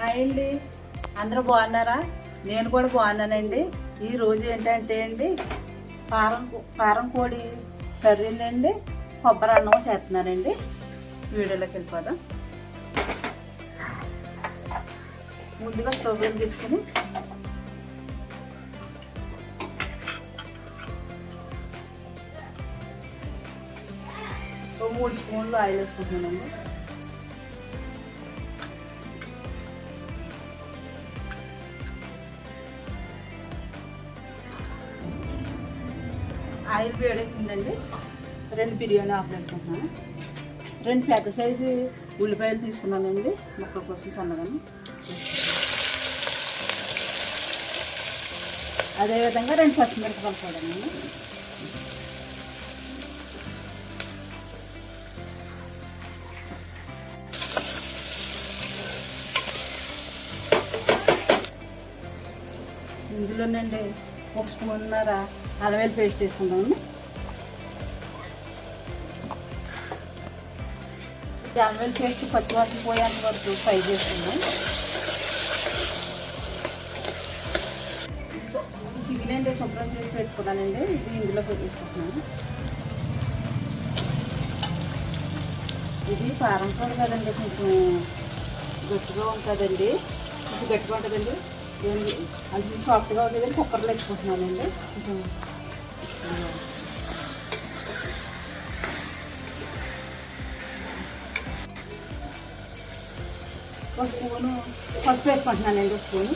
Hi అండి. అందరూ బాగున్నారా? నేను కూడా బాగున్నానండి. ఈ రోజు ఏంటంటే అండి కారం కారం కోడి కర్రీనండి. కొబ్బరి అన్నం చేస్తున్నానండి. వీడియోలోకి వెళ్ళిపోదాం. ముందుగా స్టవ్ వెలిగించుకొని మూడు స్పూన్లు ఆయిల్ వేసుకుంటున్నానండి. ఆయిల్ వేడెక్కిందండి రెండు బిర్యానీ ఆఫ్ వేసుకుంటున్నాను రెండు పెద్ద సైజు ఉల్లిపాయలు తీసుకున్నానండి. ముక్కల కోసం సన్నగాని. అదేవిధంగా రెండు పచ్చిమిరపకాయలు కూడానండి ఇందులోనండి ఒక స్పూన్నర అలవేలు పేస్ట్ తీసుకుంటాము అలవేలు పేస్ట్ పచ్చివాసన పోయేంత వరకు ఫ్రై చేసుకుందాం. సో చికెన్ అంటే శుభ్రం చేసి పెట్టుకున్నానండి. ఇది ఇందులో తీసుకుంటున్నాను. ఇది కారం కూడా కదండి కొంచెం గట్టిగా ఉంటుందండి. కొంచెం గట్టిగా ఉంటుందండి. అది సాఫ్ట్గా ఉంటుందని కుక్కర్లో వేసుకుంటున్నానండి. కొంచెం ఒక స్పూను పసుపు వేసుకుంటున్నానండి ఒక స్పూను.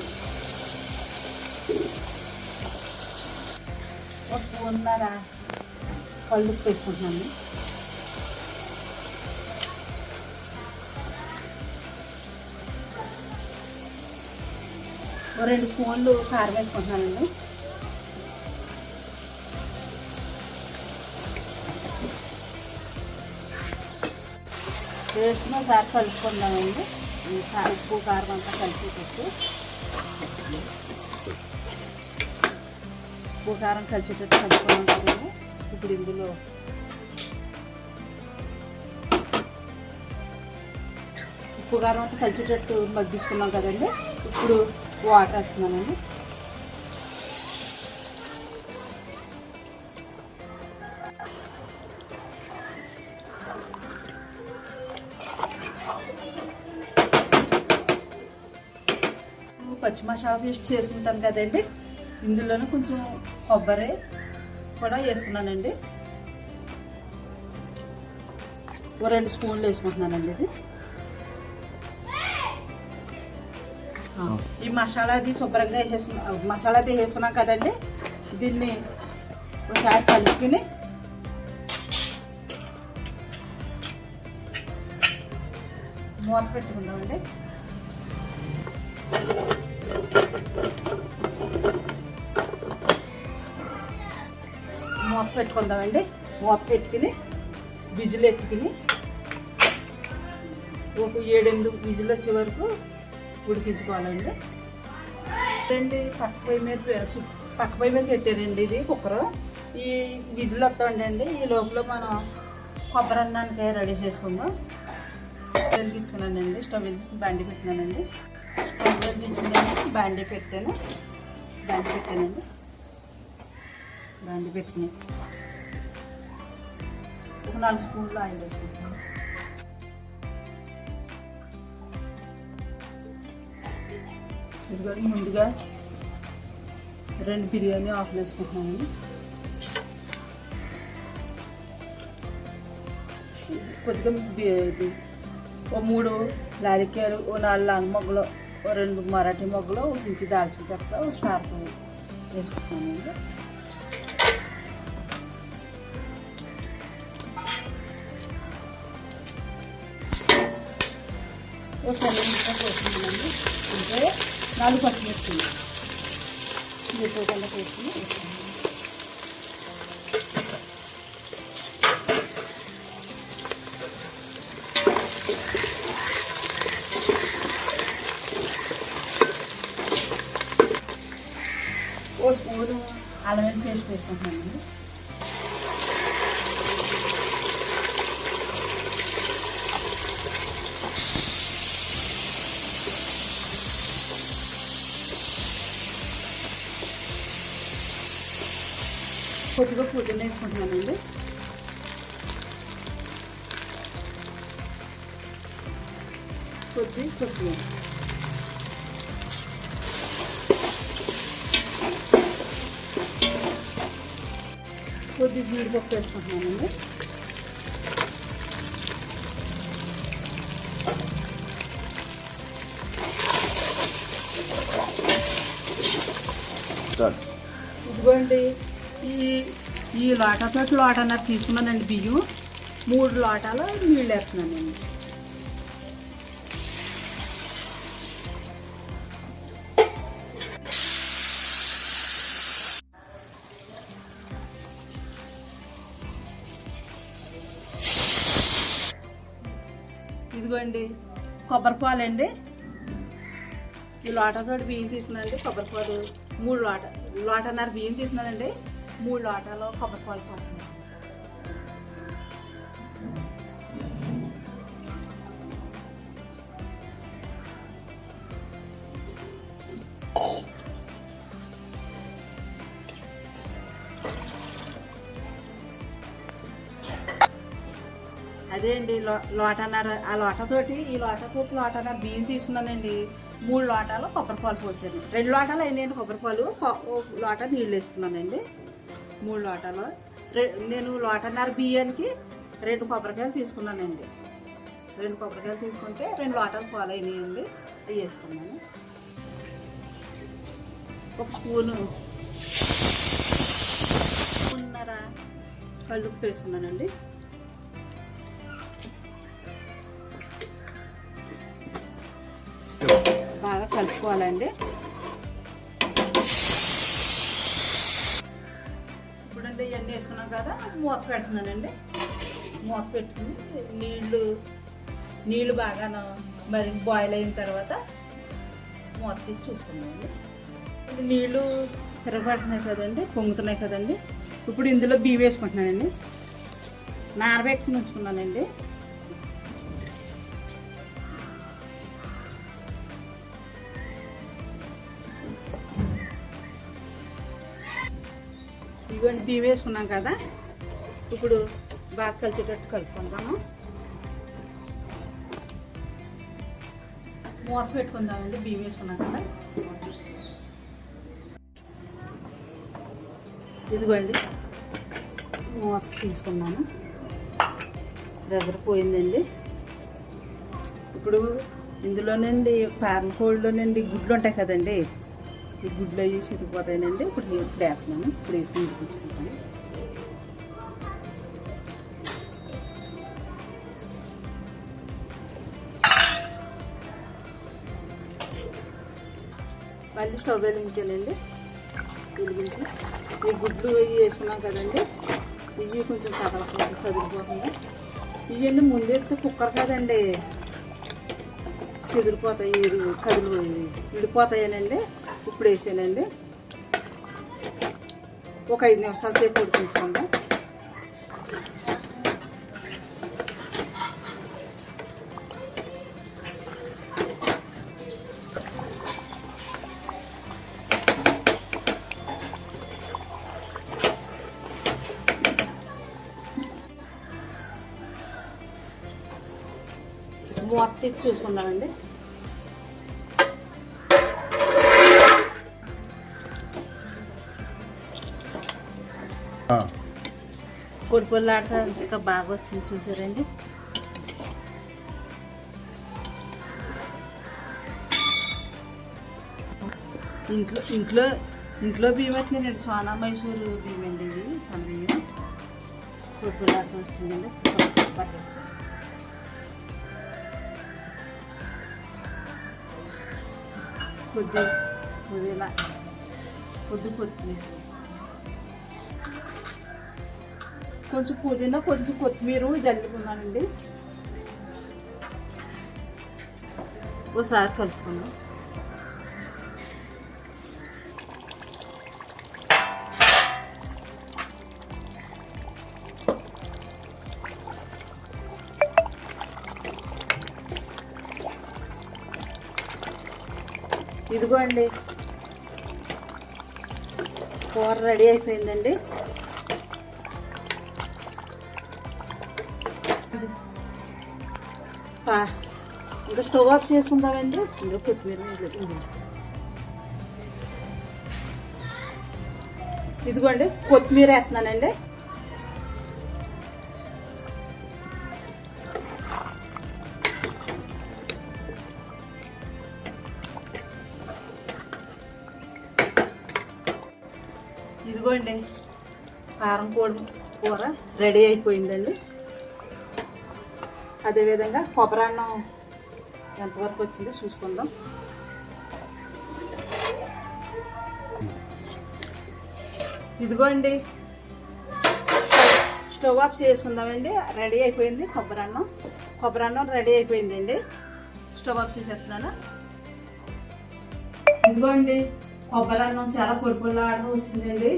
ఒక స్పూన్నర కళ్ళు వేసుకుంటున్నాను. ఓ రెండు స్పూన్లు కారం వేసుకుంటున్నానండి. వేసుకుని ఒకసారి కలుపుకుందామండి. ఉప్పు కారం అంతా కలిపి పెట్టి. ఉప్పు కారం కలిసేటట్టు కలుపుకున్నాం కదండి ఇప్పుడు ఇందులో ఉప్పు కారం అంతా కలిసేటట్టు మగ్గించుకున్నాం కదండి. ఇప్పుడు వాటర్ వేస్తున్నానండి. షాప్ మసాలా చేసుకుంటాం కదండి. ఇందులోనే కొంచెం కొబ్బరి కూడా వేసుకున్నానండి. ఓ రెండు స్పూన్లు వేసుకుంటున్నానండి ఇది. ఈ మసాలా అది శుభ్రంగా వేసేసుకున్నా మసాలా అది వేసుకున్నాం కదండి. దీన్ని ఒకసారి కలుపుకుని మూత పెట్టుకుందామండి. పెట్టుకుందామండి. మూత పెట్టుకుని విజిల్ ఎత్తుకుని ఒక ఏడెనిమిది విజిల్ వచ్చే వరకు ఉడికించుకోవాలండి. రెండు పక్క పొయ్యి మీద పక్క పొయ్యి మీద పెట్టానండి ఇది కుక్కర్. ఈ విజిల్ వస్తామండి ఈ లోపల మనం కొబ్బరి అన్నానికి రెడీ చేసుకుందాం. వెలిగించుకున్నానండి. స్టవ్ వెలిగించి బండి పెట్టినానండి స్టవ్ వెలిగించుకున్నాను బండి పెట్టాను. బండి పెట్టానండి. బండి పెట్టుకుని ఒక నాలుగు స్పూన్లు ఆయిల్ వేసుకుంటాను ఇదిగోండి ముందుగా రెండు బిర్యానీ ఆఫ్ వేసుకుంటున్నాను. కొద్దిగా ఇది ఓ మూడు లారికాయలు ఓ నాలుగు లాంగ్ మొగ్గలు ఓ రెండు మరాఠీ మొగ్గలు ఒక ఇంచి దాల్చిన చెక్క ఓ స్టార్ వేసుకుంటున్నాను. నాలుగు పచ్చిమిర్చి ఎక్కువకుండా వేసుకుని వేసుకున్నాను ఓ స్పూను అల్లం పేస్ట్ వేసుకుంటున్నాను కొద్దిగా పుదీనా వేసుకుంటున్నానండి కొద్ది కొద్దిగా కొద్ది జీడిపప్పు వేసుకుంటున్నానండి స్టార్ట్ ఇదిగోండి ఈ ఈ లోట లోటన్నర తీసుకున్నానండి బియ్యం. మూడు లోటాలు నీళ్ళు వేస్తున్నానండి. ఇదిగోండి కొబ్బరి పాలండి. ఈ లోటాతో బియ్యం తీసినానండి కొబ్బరి పాలు. మూడు లోట లోటన్నర బియ్యం తీసినానండి మూడు లోటాలు కొబ్బరి పాలు పోతున్నాను అదే అండి లో లోటన్నర ఆ లోటతోటి ఈ లోటతోటి లోటన్నర బియ్యం తీసుకున్నానండి. మూడు లోటాలు కొబ్బరి పాలు పోసాను. రెండు లోటాలు అయినాయండి కొబ్బరి పాలు. లోట నీళ్ళు వేసుకున్నానండి. మూడు లోటాలు. నేను లోటన్నర బియ్యానికి రెండు కొబ్బరికాయలు తీసుకున్నానండి. రెండు కొబ్బరికాయలు తీసుకుంటే రెండు లోటాలు పాలు అయినాయండి అవి వేసుకున్నాను. ఒక స్పూను స్పూన్నర కళ్ళుప్పు వేసుకున్నానండి. బాగా కలుపుకోవాలండి. ఇవన్నీ వేసుకున్నాం కదా మూత పెడుతున్నానండి. మూత పెట్టుకుని నీళ్ళు నీళ్ళు బాగా మరి బాయిల్ అయిన తర్వాత మూత తీసి చూసుకున్నామండి ఇప్పుడు నీళ్ళు తిరగబడుతున్నాయి కదండి పొంగుతున్నాయి కదండి. ఇప్పుడు ఇందులో బియ్యం వేసుకుంటున్నానండి. నారబెట్టుకుని ఉంచుకున్నానండి ఇదిగోండి బియ్యం వేసుకున్నాం కదా. ఇప్పుడు బాగా కలిసేటట్టు కలుపుకుందాము. మూత పెట్టుకుందామండి బియ్యం వేసుకున్నాం కదా. ఇదిగోండి మూత తీసుకున్నాను. రెజర్ పోయిందండి ఇప్పుడు ఇందులోనండి పారం కోళ్ళలోనండి గుడ్లు ఉంటాయి కదండి. ఈ గుడ్లు అవి చితికిపోతాయినండి ఇప్పుడు ఇప్పుడు వేస్తున్నాను. ఇప్పుడు వేసి ఉడికించుకుంటాను మళ్ళీ స్టవ్ వెలిగించాలండి. వెలిగించి ఈ గుడ్లు ఇవి వేసుకున్నాం కదండి. ఇవి కొంచెం కదలకుండా కదిలిపోకుండా. ఇవన్నీ ముందెత్తే కుక్కర్ కదండి. చెదిరిపోతాయి కదిలి విడిపోతాయనండి. ఇప్పుడు వేసానండి. ఒక ఐదు నిమిషాల సేపు ఉడికించుకుందాం. మూత తీసి చూసుకుందామండి. పొడి ఇంకా బాగా వచ్చింది చూసారండి. ఇంట్లో ఇంట్లో ఇంట్లో బియ్యం వచ్చినాయండి సోనా మైసూరు బియ్యం అండి ఇది సన్న బియ్యం. పొడి పొల్లాట వచ్చిందండి. పట్టేసి కొద్ది కొద్దిలా కొద్ది కొత్తిమీర కొంచెం పుదీనా కొద్దిగా కొత్తిమీర జల్లుకున్నానండి. ఒకసారి కలుపుకున్నాం ఇదిగో అండి కూర రెడీ అయిపోయిందండి. ఇంకా స్టవ్ ఆఫ్ చేసుకుందామండి. ఇంకా కొత్తిమీర ఇదిగో. ఇదిగోండి కొత్తిమీర వేస్తున్నానండి. ఇదిగోండి కారం కోడి కూర రెడీ అయిపోయిందండి. అదేవిధంగా కొబ్బరి అన్నం ఎంతవరకు వచ్చిందో చూసుకుందాం. ఇదిగోండి. స్టవ్ ఆఫ్ చేసుకుందామండి. రెడీ అయిపోయింది కొబ్బరి అన్నం కొబ్బరి అన్నం రెడీ అయిపోయిందండి. స్టవ్ ఆఫ్ చేసేస్తున్నాను? ఇదిగోండి. కొబ్బరి అన్నం చాలా పొడి పొడిలాగా వచ్చిందండి.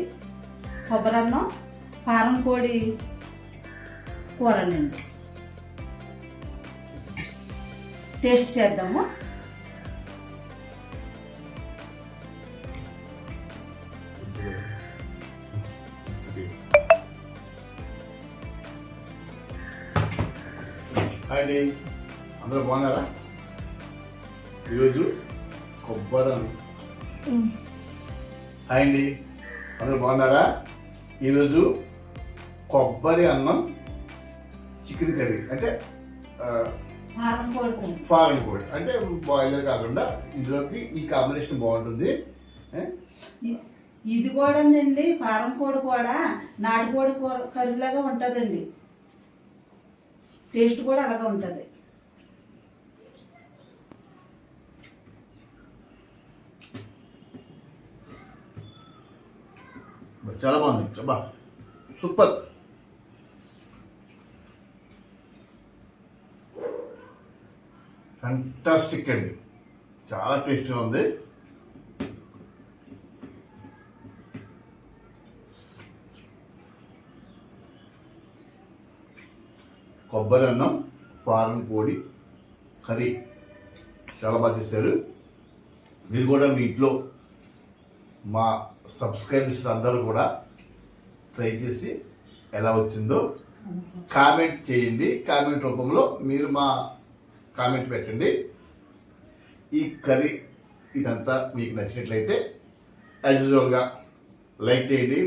కొబ్బరి అన్నం కారం కోడి కూరనండి టేస్ట్ చేద్దాము. హాయ్ అండి. అందరూ బాగున్నారా? ఈరోజు కొబ్బరి అన్నం. హాయ్ అండి. అందరూ బాగున్నారా? ఈరోజు కొబ్బరి అన్నం చికెన్ కర్రీ. అంటే ఫారెన్ కోడ్ అంటే బాయిలర్ కాకుండా ఇందులోకి ఈ కాంబినేషన్ బాగుంటుంది. ఇది కూడానండి కారం కోడి కూడా నాటుకోడి కూర కర్రీలాగా ఉంటుందండి. టేస్ట్ కూడా అలాగే ఉంటుంది. చాలా బాగుంది. చబ్బా సూపర్. ఫంటాస్టిక్ అండి. చాలా టేస్టీగా ఉంది. కొబ్బరి అన్నం పారం పొడి కర్రీ. చాలా బాగా చేశారు. మీరు కూడా మీ ఇంట్లో మా సబ్స్క్రైబర్స్ అందరూ కూడా ట్రై చేసి ఎలా వచ్చిందో కామెంట్ చేయండి. కామెంట్ రూపంలో మీరు మా కామెంట్ పెట్టండి. ఈ కర్రీ ఇదంతా మీకు నచ్చినట్లయితే యాజ్ యూజువల్గా లైక్ చేయండి.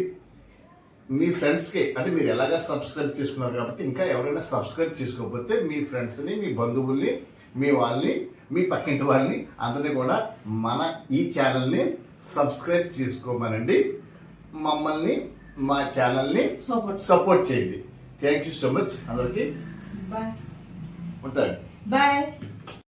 మీ ఫ్రెండ్స్కి అంటే మీరు ఎలాగ సబ్స్క్రైబ్ చేసుకున్నారు కాబట్టి ఇంకా ఎవరైనా సబ్స్క్రైబ్ చేసుకోకపోతే మీ ఫ్రెండ్స్ని మీ బంధువుల్ని మీ వాళ్ళని మీ పక్కింటి వాళ్ళని అందరినీ కూడా మన ఈ ఛానల్ని సబ్స్క్రైబ్ చేసుకోమనండి. మమ్మల్ని మా ఛానల్ని సూపర్ సపోర్ట్ చేయండి. థ్యాంక్ యూ సో మచ్ అందరికీ ఉంటాను. 拜。